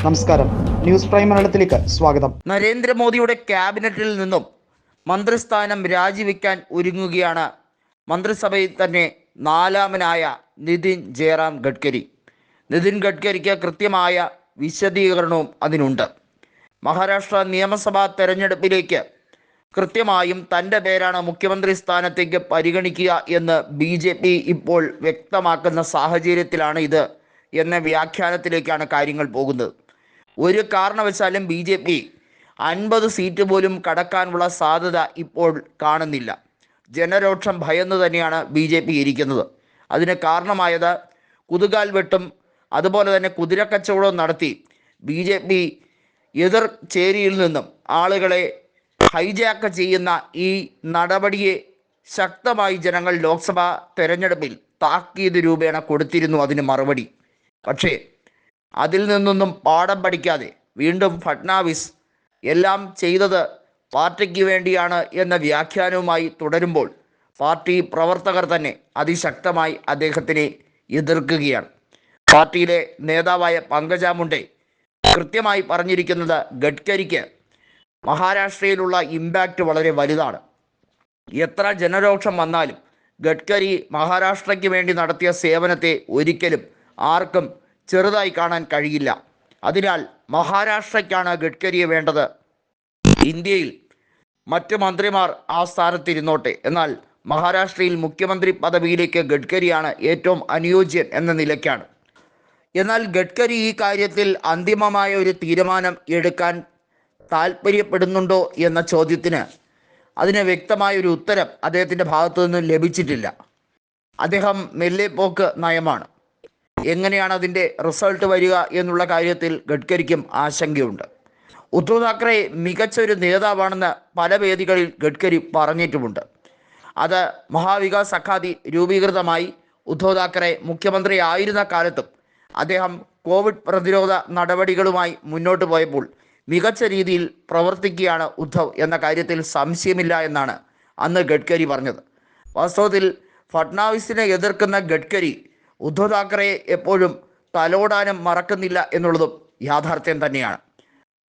നമസ്കാരം. News prime മലയാളത്തിലേക്ക് സ്വാഗതം. നരേന്ദ്രമോദിയുടെ ക്യാബിനറ്റിൽ നിന്നും മന്ത്രിസ്ഥാനം രാജിവെക്കാൻ ഒരുങ്ങുകയാണ് മന്ത്രിസഭയിൽ തന്നെ നാലാമനായ നിതിൻ ജയറാം ഗഡ്കരി. നിതിൻ ഗഡ്കരിക്ക് കൃത്യമായ വിശദീകരണവും അതിനുണ്ട്. മഹാരാഷ്ട്ര നിയമസഭാ തെരഞ്ഞെടുപ്പിലേക്ക് കൃത്യമായും തന്റെ പേരാണ് മുഖ്യമന്ത്രി സ്ഥാനത്തേക്ക് പരിഗണിക്കുക എന്ന് ബി ജെ പി ഇപ്പോൾ വ്യക്തമാക്കുന്ന സാഹചര്യത്തിലാണ് ഇത് എന്ന വ്യാഖ്യാനത്തിലേക്കാണ് കാര്യങ്ങൾ പോകുന്നത്. ഒരു കാരണവശാലും ബി ജെ പി അൻപത് സീറ്റ് പോലും കടക്കാനുള്ള സാധ്യത ഇപ്പോൾ കാണുന്നില്ല. ജനരോക്ഷം ഭയന്ന് തന്നെയാണ് ബി ജെ പി ഇരിക്കുന്നത്. അതിന് കാരണമായത് കുതുകാൽ വെട്ടും അതുപോലെ തന്നെ കുതിരക്കച്ചവടവും നടത്തി ബി ജെ പി എതിർ ചേരിയിൽ നിന്നും ആളുകളെ ഹൈജാക്ക് ചെയ്യുന്ന ഈ നടപടിയെ ശക്തമായി ജനങ്ങൾ ലോക്സഭാ തെരഞ്ഞെടുപ്പിൽ താക്കീത് രൂപേണ കൊടുത്തിരുന്നു അതിന് മറുപടി. പക്ഷേ അതിൽ നിന്നൊന്നും പാഠം പഠിക്കാതെ വീണ്ടും ഫട്നാവിസ് എല്ലാം ചെയ്തത് പാർട്ടിക്ക് വേണ്ടിയാണ് എന്ന വ്യാഖ്യാനവുമായി തുടരുമ്പോൾ പാർട്ടി പ്രവർത്തകർ തന്നെ അതിശക്തമായി അദ്ദേഹത്തിനെ എതിർക്കുകയാണ്. പാർട്ടിയിലെ നേതാവായ പങ്കജ മുണ്ടെ കൃത്യമായി പറഞ്ഞിരിക്കുന്നത് ഗഡ്കരിക്ക് മഹാരാഷ്ട്രയിലുള്ള ഇമ്പാക്റ്റ് വളരെ വലുതാണ്. എത്ര ജനരോക്ഷം വന്നാലും ഗഡ്കരി മഹാരാഷ്ട്രയ്ക്ക് വേണ്ടി നടത്തിയ സേവനത്തെ ഒരിക്കലും ആർക്കും ചെറുതായി കാണാൻ കഴിയില്ല. അതിനാൽ മഹാരാഷ്ട്രയ്ക്കാണ് ഗഡ്കരിയെ വേണ്ടത്. ഇന്ത്യയിൽ മറ്റ് മന്ത്രിമാർ ആ സ്ഥാനത്തിരുന്നോട്ടെ. എന്നാൽ മഹാരാഷ്ട്രയിൽ മുഖ്യമന്ത്രി പദവിയിലേക്ക് ഗഡ്കരിയാണ് ഏറ്റവും അനുയോജ്യൻ എന്ന നിലയ്ക്കാണ്. എന്നാൽ ഗഡ്കരി ഈ കാര്യത്തിൽ അന്തിമമായ ഒരു തീരുമാനം എടുക്കാൻ താല്പര്യപ്പെടുന്നുണ്ടോ എന്ന ചോദ്യത്തിന് അതിന് വ്യക്തമായ ഒരു ഉത്തരം അദ്ദേഹത്തിന്റെ ഭാഗത്തു നിന്നും ലഭിച്ചിട്ടില്ല. അദ്ദേഹം മെല്ലെ പോക്ക് നയമാണ്. എങ്ങനെയാണ് അതിന്റെ റിസൾട്ട് വരിക എന്നുള്ള കാര്യത്തിൽ ഗഡ്കരിക്കും ആശങ്കയുണ്ട്. ഉദ്ധവ് താക്കറെ മികച്ച ഒരു നേതാവാണെന്ന് പല വേദികളിൽ ഗഡ്കരി പറഞ്ഞിട്ടുമുണ്ട്. അത് മഹാവികാസ് അഖാദി രൂപീകൃതമായി ഉദ്ധവ് താക്കറെ മുഖ്യമന്ത്രി ആയിരുന്ന കാലത്തും അദ്ദേഹം കോവിഡ് പ്രതിരോധ നടപടികളുമായി മുന്നോട്ട് പോയപ്പോൾ മികച്ച രീതിയിൽ പ്രവർത്തിക്കുകയാണ് ഉദ്ധവ് എന്ന കാര്യത്തിൽ സംശയമില്ല എന്നാണ് അന്ന് ഗഡ്കരി പറഞ്ഞത്. വാസ്തവത്തിൽ ഫട്നാവിസിനെ എതിർക്കുന്ന ഗഡ്കരി ഉദ്ധവ് താക്കറെ എപ്പോഴും തലോടാനും മറക്കുന്നില്ല എന്നുള്ളതും യാഥാർത്ഥ്യം തന്നെയാണ്.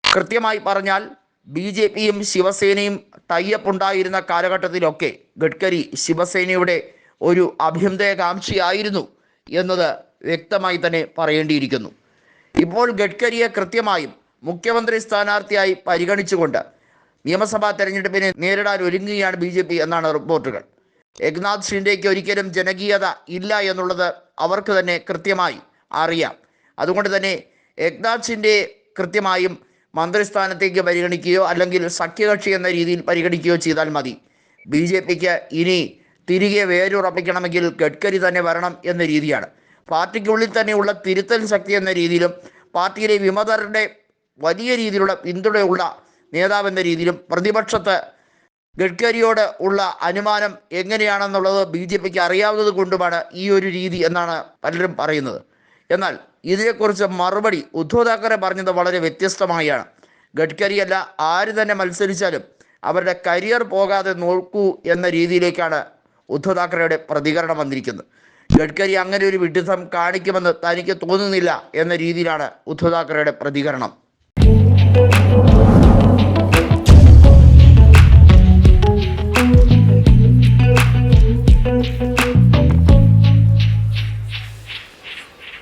കൃത്യമായി പറഞ്ഞാൽ ബി ജെ പിയും ശിവസേനയും ടൈപ്പ് ഉണ്ടായിരുന്ന കാലഘട്ടത്തിലൊക്കെ ഗഡ്കരി ശിവസേനയുടെ ഒരു അഭ്യുദയകാംക്ഷിയായിരുന്നു എന്നത് വ്യക്തമായി തന്നെ പറയേണ്ടിയിരിക്കുന്നു. ഇപ്പോൾ ഗഡ്കരിയെ കൃത്യമായും മുഖ്യമന്ത്രി സ്ഥാനാർത്ഥിയായി പരിഗണിച്ചുകൊണ്ട് നിയമസഭാ തെരഞ്ഞെടുപ്പിനെ നേരിടാൻ ഒരുങ്ങുകയാണ് ബി എന്നാണ് റിപ്പോർട്ടുകൾ. ഏക്നാഥ് ഷിൻഡേക്ക് ഒരിക്കലും ജനകീയത ഇല്ല എന്നുള്ളത് അവർക്ക് തന്നെ കൃത്യമായി അറിയാം. അതുകൊണ്ട് തന്നെ ഏകനാഥ് ഷിൻഡെ കൃത്യമായും മന്ത്രിസ്ഥാനത്തേക്ക് പരിഗണിക്കുകയോ അല്ലെങ്കിൽ സഖ്യകക്ഷി എന്ന രീതിയിൽ പരിഗണിക്കുകയോ ചെയ്താൽ മതി. ബി ജെ പിക്ക് ഇനി തിരികെ വേരുറപ്പിക്കണമെങ്കിൽ ഗഡ്കരി തന്നെ വരണം എന്ന രീതിയാണ്. പാർട്ടിക്കുള്ളിൽ തന്നെയുള്ള തിരുത്തൽ ശക്തി എന്ന രീതിയിലും പാർട്ടിയിലെ വിമതരുടെ വലിയ രീതിയിലുള്ള പിന്തുണയുള്ള നേതാവെന്ന രീതിയിലും പ്രതിപക്ഷത്ത് ഗഡ്കരിയോട് ഉള്ള അനുമാനം എങ്ങനെയാണെന്നുള്ളത് ബി ജെ പിക്ക് അറിയാവുന്നത് കൊണ്ടുമാണ് ഈ ഒരു രീതി എന്നാണ് പലരും പറയുന്നത്. എന്നാൽ ഇതിനെക്കുറിച്ച് മറുപടി ഉദ്ധവ് താക്കറെ പറഞ്ഞത് വളരെ വ്യത്യസ്തമായാണ്. ഗഡ്കരിയല്ല ആര് തന്നെ മത്സരിച്ചാലും അവരുടെ കരിയർ പോകാതെ നോക്കൂ എന്ന രീതിയിലേക്കാണ് ഉദ്ധവ് താക്കറെയുടെ പ്രതികരണം വന്നിരിക്കുന്നത്. ഗഡ്കരി അങ്ങനെ ഒരു വിഡിത്തം കാണിക്കുമെന്ന് തനിക്ക് തോന്നുന്നില്ല എന്ന രീതിയിലാണ് ഉദ്ധവ് താക്കറെയുടെ പ്രതികരണം.